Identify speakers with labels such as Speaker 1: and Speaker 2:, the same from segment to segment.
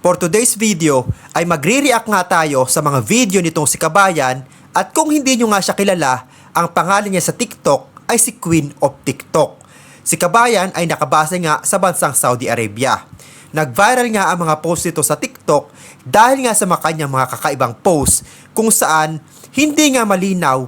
Speaker 1: For today's video ay magre-react nga tayo sa mga video nitong si Kabayan at kung hindi nyo nga siya kilala, ang pangalan niya sa TikTok ay si Queen of TikTok. Si Kabayan ay nakabase nga sa bansang Saudi Arabia. Nag-viral nga ang mga post nito sa TikTok dahil nga sa mga kanyang mga kakaibang post kung saan hindi nga malinaw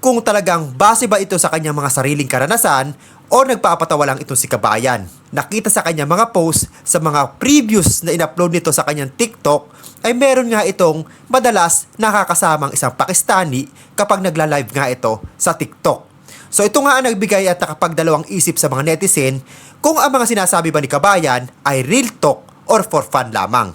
Speaker 1: kung talagang base ba ito sa kanyang mga sariling karanasan o nagpapatawa lang ito si Kabayan. Nakita sa kanyang mga post sa mga previous na in-upload nito sa kanyang TikTok ay meron nga itong madalas nakakasamang isang Pakistani kapag nagla-live nga ito sa TikTok. So ito nga ang nagbigay at nakapagdalawang isip sa mga netizen kung ang mga sinasabi ba ni Kabayan ay real talk or for fun lamang.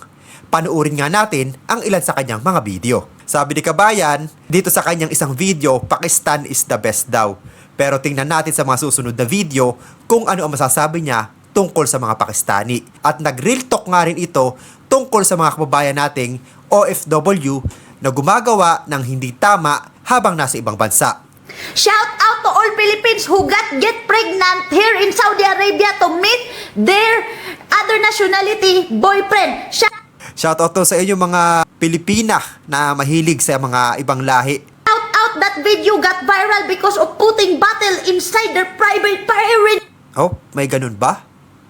Speaker 1: Panuurin nga natin ang ilan sa kanyang mga video. Sabi ni Kabayan, dito sa kanyang isang video, Pakistan is the best daw. Pero tingnan natin sa mga susunod na video kung ano ang masasabi niya tungkol sa mga Pakistani. At nag-real talk nga rin ito tungkol sa mga kababayan nating OFW na gumagawa ng hindi tama habang nasa ibang bansa.
Speaker 2: Shout out to all Philippines who got get pregnant here in Saudi Arabia to meet their other nationality boyfriend. Shout
Speaker 1: Shoutout to sa inyo mga Pilipina na mahilig sa mga ibang lahi.
Speaker 2: out that video got viral because of putting bottle inside their private parent.
Speaker 1: Oh, may ganun ba?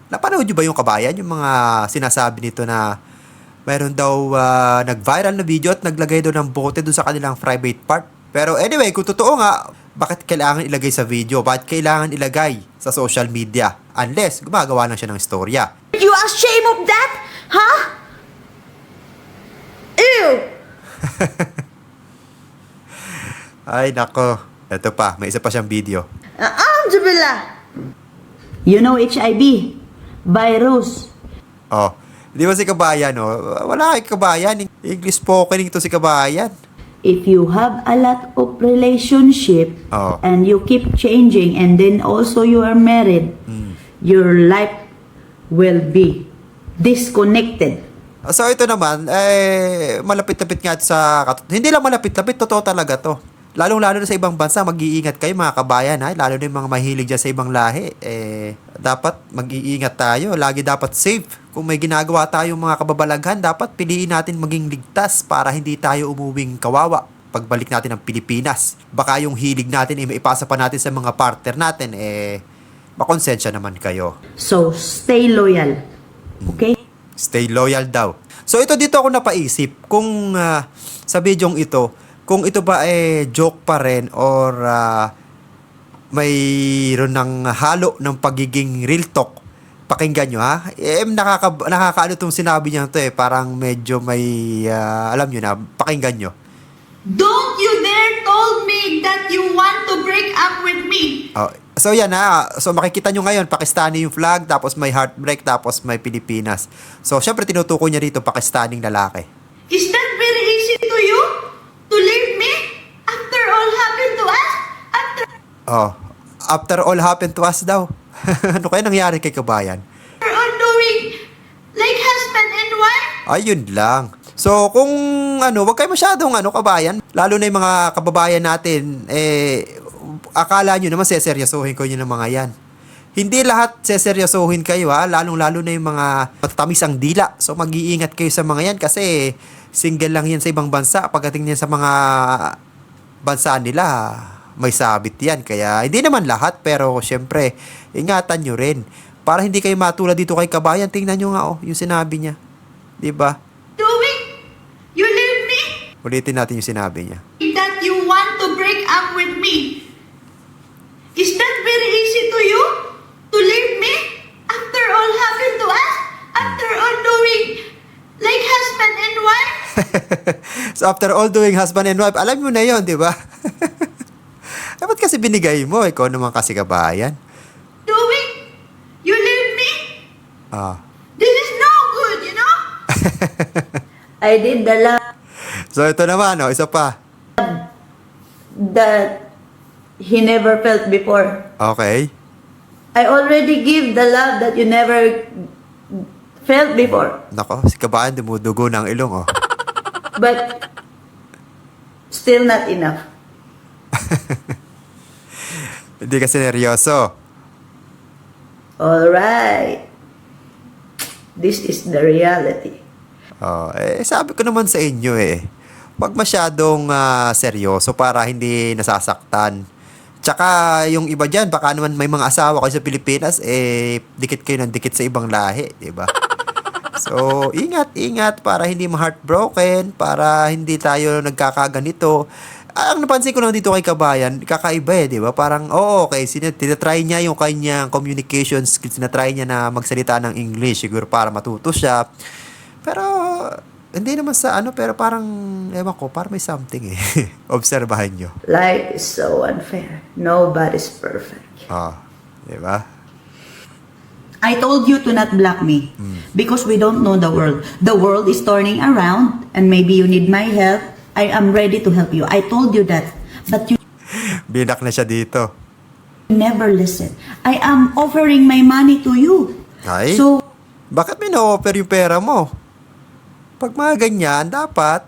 Speaker 1: Napanood nyo ba yung kabayan? Yung mga sinasabi nito na mayroon daw ah, nag-viral na video at naglagay daw ng bote doon sa kanilang private part. Pero anyway, kung totoo nga, bakit kailangan ilagay sa video? Bakit kailangan ilagay sa social media? Unless gumagawa lang siya ng istorya.
Speaker 2: You ashamed of that? Huh? Ew!
Speaker 1: Ay, nako. Ito pa, may isa pa siyang video.
Speaker 2: Alhamdulillah.
Speaker 3: You know HIV, virus.
Speaker 1: Oh, di ba si kabayan, oh? Wala kay kabayan. English spoken to si kabayan.
Speaker 3: If you have a lot of relationship
Speaker 1: Oh.
Speaker 3: and you keep changing and then also you are married, your life will be disconnected.
Speaker 1: So ito naman, eh, malapit-lapit nga sa... Hindi lang malapit-lapit, totoo talaga to. Lalong-lalo na sa ibang bansa, mag-iingat kayo mga kabayan, ha? lalo na yung mga mahilig dyan sa ibang lahi. Eh, dapat mag-iingat tayo, lagi dapat safe. Kung may ginagawa tayong mga kababalaghan, dapat piliin natin maging ligtas para hindi tayo umuwing kawawa pagbalik natin ng Pilipinas. Baka yung hilig natin, eh, maipasa pa natin sa mga partner natin, eh, makonsensya naman kayo.
Speaker 3: So stay loyal. Okay?
Speaker 1: Stay loyal daw. So ito dito ako napaisip kung ah, sa bidyong ito, kung ito ba eh joke pa rin or ah, mayroon ng halo ng pagiging real talk. Pakinggan nyo ha. Eh, nakaka, nakakaano itong sinabi niya to eh. Parang medyo may, ah, alam nyo na, pakinggan nyo.
Speaker 2: Don't you dare told me that you want to break up with me.
Speaker 1: Oh, so yan ha. So makikita nyo ngayon, Pakistani yung flag, tapos may heartbreak, tapos may Pilipinas. So syempre tinutukoy niya rito Pakistaning lalaki.
Speaker 2: Is that very easy to you? To leave me? After all happened to us? After
Speaker 1: Oh, after all happened to us daw. ano kaya nangyari kay kabayan?
Speaker 2: all doing like husband and wife?
Speaker 1: Ayun lang. So, kung ano, wag kayo masyadong ano, kabayan. Lalo na yung mga kababayan natin, eh, akala nyo naman seseryosohin ko yun ng mga yan. Hindi lahat seseryosohin kayo ha, lalong-lalo na yung mga matatamis ang dila. So, mag-iingat kayo sa mga yan kasi single lang yan sa ibang bansa. Pagdating niyan sa mga bansa nila, may sabit yan. Kaya, hindi naman lahat, pero syempre, ingatan nyo rin. Para hindi kayo matulad dito kay kabayan, tingnan nyo nga oh, yung sinabi niya. 'Di ba?
Speaker 2: Doing? You leave me?
Speaker 1: Ulitin natin yung sinabi niya.
Speaker 2: That you want to break up with me? Is that very easy to you? To leave me? After all happened to us? After all doing like husband and wife?
Speaker 1: so after all doing husband and wife, alam mo na yon, di ba? eh, ba't kasi binigay mo? Ikaw naman kasi kabayan.
Speaker 2: Doing? You leave me?
Speaker 1: Ah.
Speaker 2: This is no good, you know?
Speaker 3: I did the love
Speaker 1: So ito naman, oh, isa pa.
Speaker 3: that he never felt before.
Speaker 1: Okay.
Speaker 3: I already give the love that you never felt before.
Speaker 1: Nako, si kabayan dumudugo ng ilong, oh.
Speaker 3: But still not enough.
Speaker 1: Hindi kasi neryoso.
Speaker 3: All right. This is the reality.
Speaker 1: Oh, eh, sabi ko naman sa inyo eh, wag masyadong ah, seryoso para hindi nasasaktan. Tsaka yung iba dyan, baka naman may mga asawa kayo sa Pilipinas, eh, dikit kayo ng dikit sa ibang lahi, di ba? So, ingat, ingat para hindi ma-heartbroken, para hindi tayo nagkakaganito. Ang napansin ko lang dito kay Kabayan, kakaiba eh, di ba? Parang, oo, okay, sin- tinatry niya yung kanyang communication skills, tinatry niya na magsalita ng English, siguro para matuto siya. Pero, hindi naman sa ano, pero parang, ewan ko, parang may something eh. Obserbahan nyo.
Speaker 3: Life is so unfair. Nobody's perfect.
Speaker 1: Ah, di ba?
Speaker 3: I told you to not block me because we don't know the world. The world is turning around and maybe you need my help. I am ready to help you. I told you that. But you
Speaker 1: Binak na siya dito.
Speaker 3: never listen. I am offering my money to you.
Speaker 1: Ay?
Speaker 3: So,
Speaker 1: Bakit may na-offer yung pera mo? Pag mga ganyan, dapat,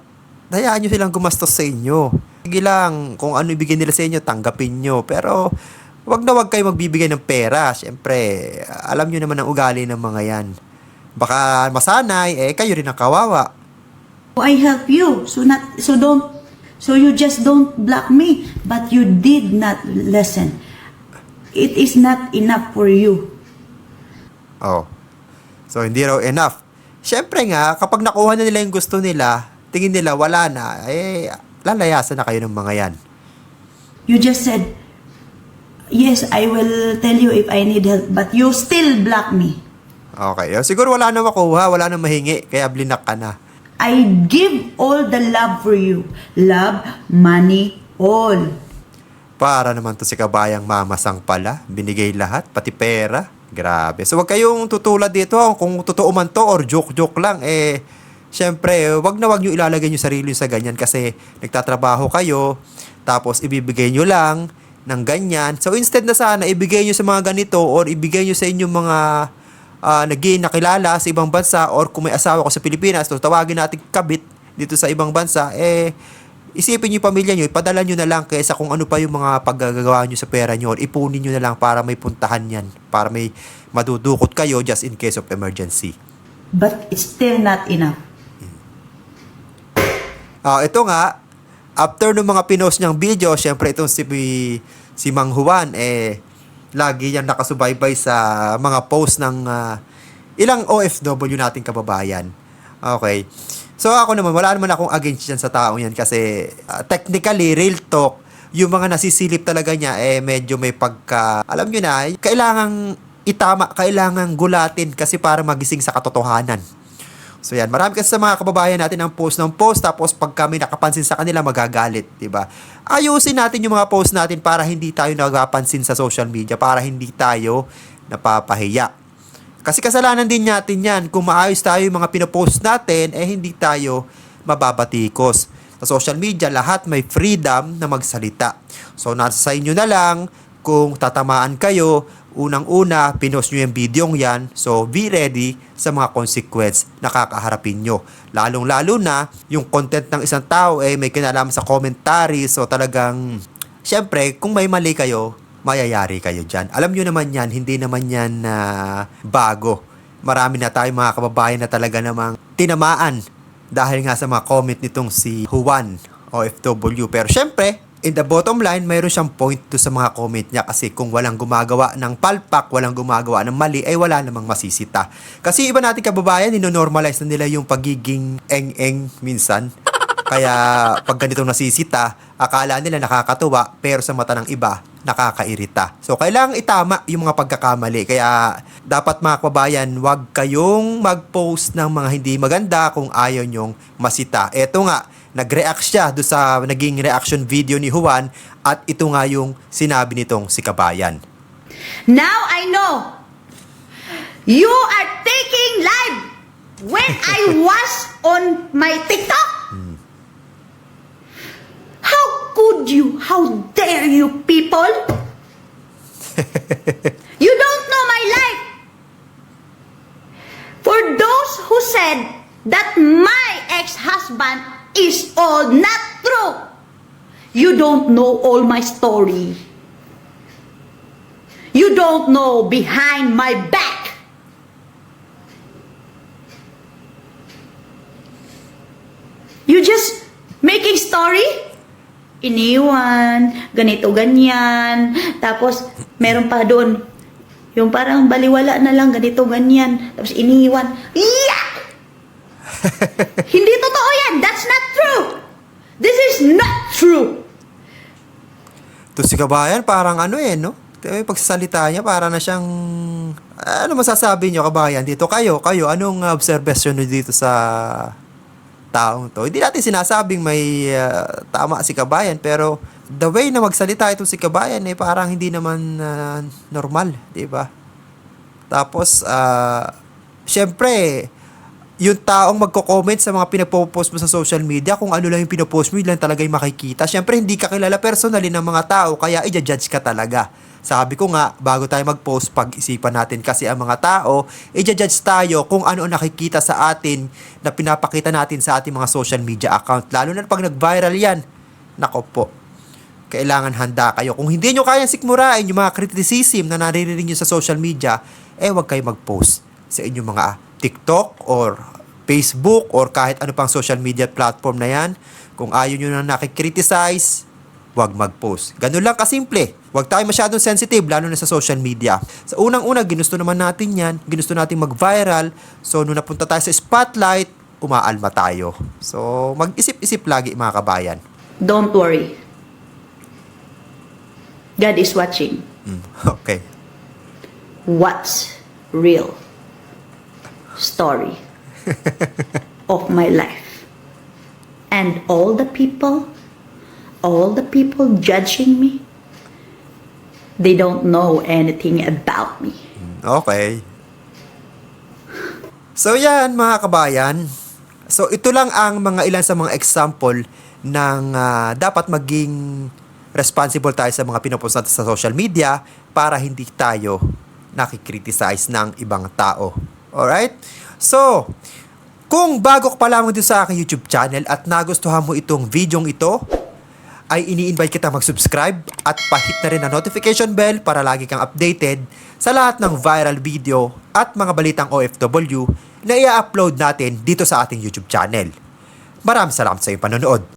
Speaker 1: hayaan nyo silang gumastos sa inyo. Sige lang, kung ano ibigay nila sa inyo, tanggapin nyo. Pero, wag na wag kayo magbibigay ng pera. Siyempre, alam nyo naman ang ugali ng mga yan. Baka masanay, eh, kayo rin ang kawawa.
Speaker 3: I help you. So not so don't so you just don't block me. But you did not listen. It is not enough for you.
Speaker 1: Oh. So, hindi raw enough. Siyempre nga, kapag nakuha na nila yung gusto nila, tingin nila wala na, eh, lalayasan na kayo ng mga yan.
Speaker 3: You just said, Yes, I will tell you if I need help, but you still block me.
Speaker 1: Okay. Oh, Siguro wala na makuha, wala na mahingi, kaya blinak ka na.
Speaker 3: I give all the love for you. Love, money, all.
Speaker 1: Para naman to si kabayang mamasang pala, binigay lahat, pati pera. Grabe. So wag kayong tutulad dito ah, kung totoo man to or joke-joke lang eh Siyempre, wag na wag nyo ilalagay nyo sarili sa ganyan kasi nagtatrabaho kayo, tapos ibibigay nyo lang ng ganyan. So instead na sana ibigay nyo sa mga ganito or ibigay nyo sa inyong mga uh, naging nakilala sa ibang bansa or kung may asawa ko sa Pilipinas, so tawagin natin kabit dito sa ibang bansa, eh isipin nyo yung pamilya nyo, ipadala nyo na lang kaysa kung ano pa yung mga paggagawa nyo sa pera nyo or ipunin nyo na lang para may puntahan yan, para may madudukot kayo just in case of emergency.
Speaker 3: But it's still not enough.
Speaker 1: Ah, ito nga, after ng mga pinost niyang video, syempre itong si, si Mang Juan, eh, lagi yan nakasubaybay sa mga post ng ah, ilang OFW nating kababayan. Okay. So ako naman, wala naman akong against yan sa taong yan kasi ah, technically, real talk, yung mga nasisilip talaga niya, eh medyo may pagka, alam nyo na, kailangang itama, kailangang gulatin kasi para magising sa katotohanan. So yan, marami kasi sa mga kababayan natin ang post ng post tapos pag kami nakapansin sa kanila magagalit, 'di ba? Ayusin natin yung mga post natin para hindi tayo nagapansin sa social media, para hindi tayo napapahiya. Kasi kasalanan din natin 'yan. Kung maayos tayo yung mga pinopost natin, eh hindi tayo mababatikos. Sa social media, lahat may freedom na magsalita. So nasa sa inyo na lang kung tatamaan kayo, unang-una, pinost nyo yung video yan. So, be ready sa mga consequence na kakaharapin nyo. Lalong-lalo na, yung content ng isang tao eh may kinalaman sa commentary. So, talagang, syempre, kung may mali kayo, mayayari kayo dyan. Alam nyo naman yan, hindi naman yan na bago. Marami na tayong mga kababayan na talaga namang tinamaan dahil nga sa mga comment nitong si Juan OFW. Pero syempre, in the bottom line, mayroon siyang point to sa mga comment niya kasi kung walang gumagawa ng palpak, walang gumagawa ng mali, ay wala namang masisita. Kasi iba natin kababayan, inonormalize na nila yung pagiging eng-eng minsan. Kaya pag ganitong nasisita, akala nila nakakatuwa, pero sa mata ng iba, nakakairita. So, kailangang itama yung mga pagkakamali. Kaya, dapat mga kababayan, wag kayong mag-post ng mga hindi maganda kung ayaw nyong masita. Eto nga, nag-react siya do sa naging reaction video ni Juan at ito nga yung sinabi nitong si Kabayan.
Speaker 2: Now I know you are taking live when I was on my TikTok. Could you? How dare you people? you don't know my life. For those who said that my ex-husband is all not true, you don't know all my story. You don't know behind my back.
Speaker 3: You just making story? Iniwan, ganito, ganyan. Tapos, meron pa doon, yung parang baliwala na lang, ganito, ganyan. Tapos, iniwan. Yeah! Hindi totoo yan. That's not true. This is not true.
Speaker 1: To si kabayan, parang ano eh, no? Yung pagsasalita niya, para na siyang... Ano masasabi niyo, kabayan? Dito kayo, kayo, anong observation niyo dito sa taong to? Hindi natin sinasabing may uh, tama si kabayan, pero the way na magsalita itong si kabayan, eh, parang hindi naman uh, normal, di ba? Tapos, ah, syempre, yung taong magko-comment sa mga pinapopost mo sa social media, kung ano lang yung pinopost mo, yun lang talaga yung makikita. Syempre, hindi ka kilala personally ng mga tao, kaya i-judge ka talaga. Sabi ko nga, bago tayo mag-post, pag-isipan natin kasi ang mga tao, i-judge tayo kung ano nakikita sa atin na pinapakita natin sa ating mga social media account. Lalo na pag nag-viral yan. Nako po, kailangan handa kayo. Kung hindi nyo kayang sikmurain yung mga criticism na naririnig nyo sa social media, eh wag kayo mag-post sa inyong mga TikTok or Facebook or kahit ano pang social media platform na yan. Kung ayaw nyo na nakikriticize, wag mag-post. Ganun lang kasimple. Huwag tayo masyadong sensitive, lalo na sa social media. Sa unang-una, ginusto naman natin yan. Ginusto natin mag-viral. So, nung napunta tayo sa spotlight, umaalma tayo. So, mag-isip-isip lagi mga kabayan.
Speaker 3: Don't worry. God is watching.
Speaker 1: Mm, Okay.
Speaker 3: What's real story of my life? And all the people, all the people judging me, they don't know anything about me.
Speaker 1: Okay. So yan mga kabayan. So ito lang ang mga ilan sa mga example ng ah, dapat maging responsible tayo sa mga pinopost natin sa social media para hindi tayo nakikriticize ng ibang tao. Alright? So, kung bago ka pa lamang dito sa aking YouTube channel at nagustuhan mo itong videong ito, ay ini-invite kita mag-subscribe at pahit na rin ang notification bell para lagi kang updated sa lahat ng viral video at mga balitang OFW na i-upload natin dito sa ating YouTube channel. Maraming salamat sa iyong panonood.